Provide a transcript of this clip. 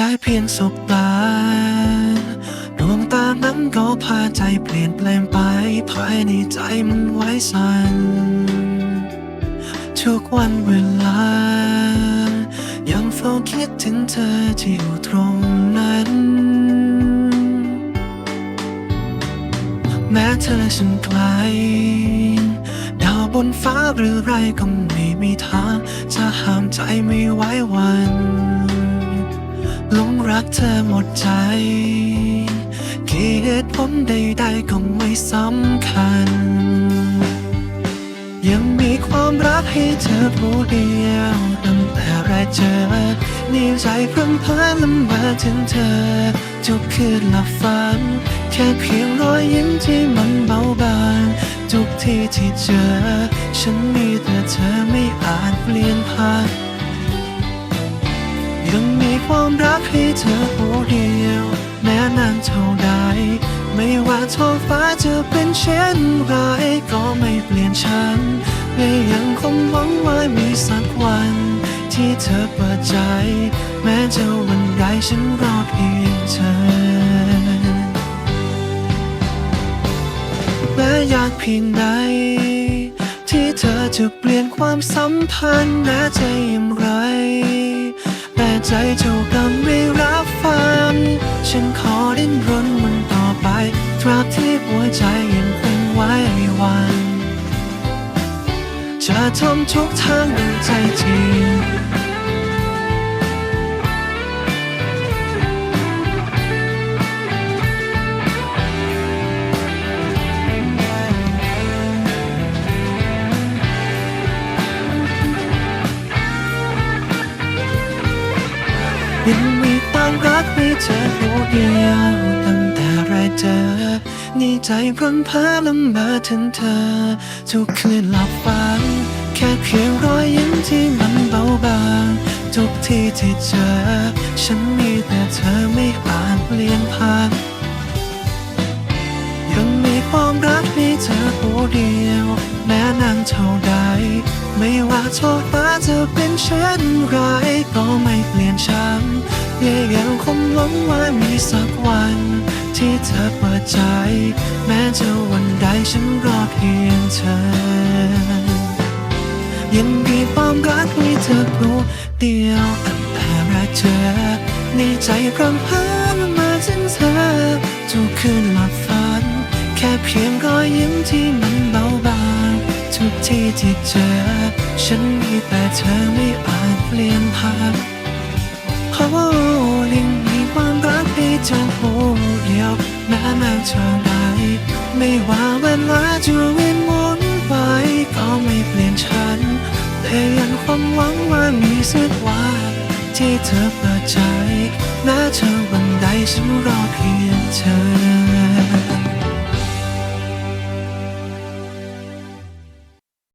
ค่เพียงสบตาดวงตานั้นก็พาใจเปลี่ยนแปลงไป ภายในใจมันไว้สั่นทุกวันเวลา ยังเฝ้าคิดถึงเธอที่อยู่ตรงนั้น แม้เธอฉันไกล ดาวบนฟ้าหรือไรก็ไม่มีทาง จะห้ามใจไม่ไหววัน หลงรักเธอหมดใจกี่เหตุผลใดๆก็ไม่สำคัญ ยังมีความรักให้เธอผู้เดียวตั้งแต่แรกเจอนี่ใจพรำเพอลำบากถึงเธอทุกคืนหลับฝัน แค่เพียงรอยยิ้มที่มันเบาบางทุกที่ที่เจอ ฉันมีแต่เธอไม่อาจเปลี่ยนผ่าน ความรักให้เธอผู้เดียว แม้นานเท่าใด ไม่ว่าท้องฟ้าจะเป็นเช่นไรก็ไม่เปลี่ยนฉันและยังคงหวังว่ามีสักวัน ที่เธอเปิดใจ แม้จะวันใดฉันรอเพียงเธอแม้อยากเพียงใดที่เธอจะเปลี่ยนความสัมพันธ์แม้ใจอย่างไร ใจเจ้ากรรมไม่รับฟังฉันขอดิ้นรนมันต่อไปตราบที่หัวใจยังคงไว้วัน จะทำทุกทางด้วยใจจริง ยังมีความรักให้เธอผู้เดียว ตั้งแต่แรกเจอนี่ใจพรันพาลำบากถึงเธอ ทุกคืนหลับฝัน แค่เพียงรอยยิ้มที่มันเบาบางทุกที่ที่เจอ ฉันมีแต่เธอไม่อาจเปลี่ยนผ่านยังมีความรักให้เธอผู้เดียว แม้นานเท่าใด ไม่ว่าท้องฟ้าจะเป็นเช่นไรก็ไม่เปลี่ยนฉันและยังคงหวังว่ามีสักวัน ที่เธอเปิดใจ แม้จะวันใดฉันรอเพียงเธอ ยังมีความรักให้เธอผู้เดียวตั้งแต่แรกเจอในใจพรำเพอมาถึงเธอทุกคืนหลับฝัน แค่เพียงรอยยิ้มที่มันเบา ทุกที่ที่เจอ ฉันมีแต่เธอไม่อาจเปลี่ยนผ่านโอ้ยังมีความรักให้เธอผู้เดียวแม้นานเท่าใดไม่ว่าเวลาจะเวียนหมุนไปก็ไม่เปลี่ยนฉัน แต่ยังคงหวังว่ามีสักวันที่เธอเปิดใจแม้เธอวันใดฉันรอเพียงเธอ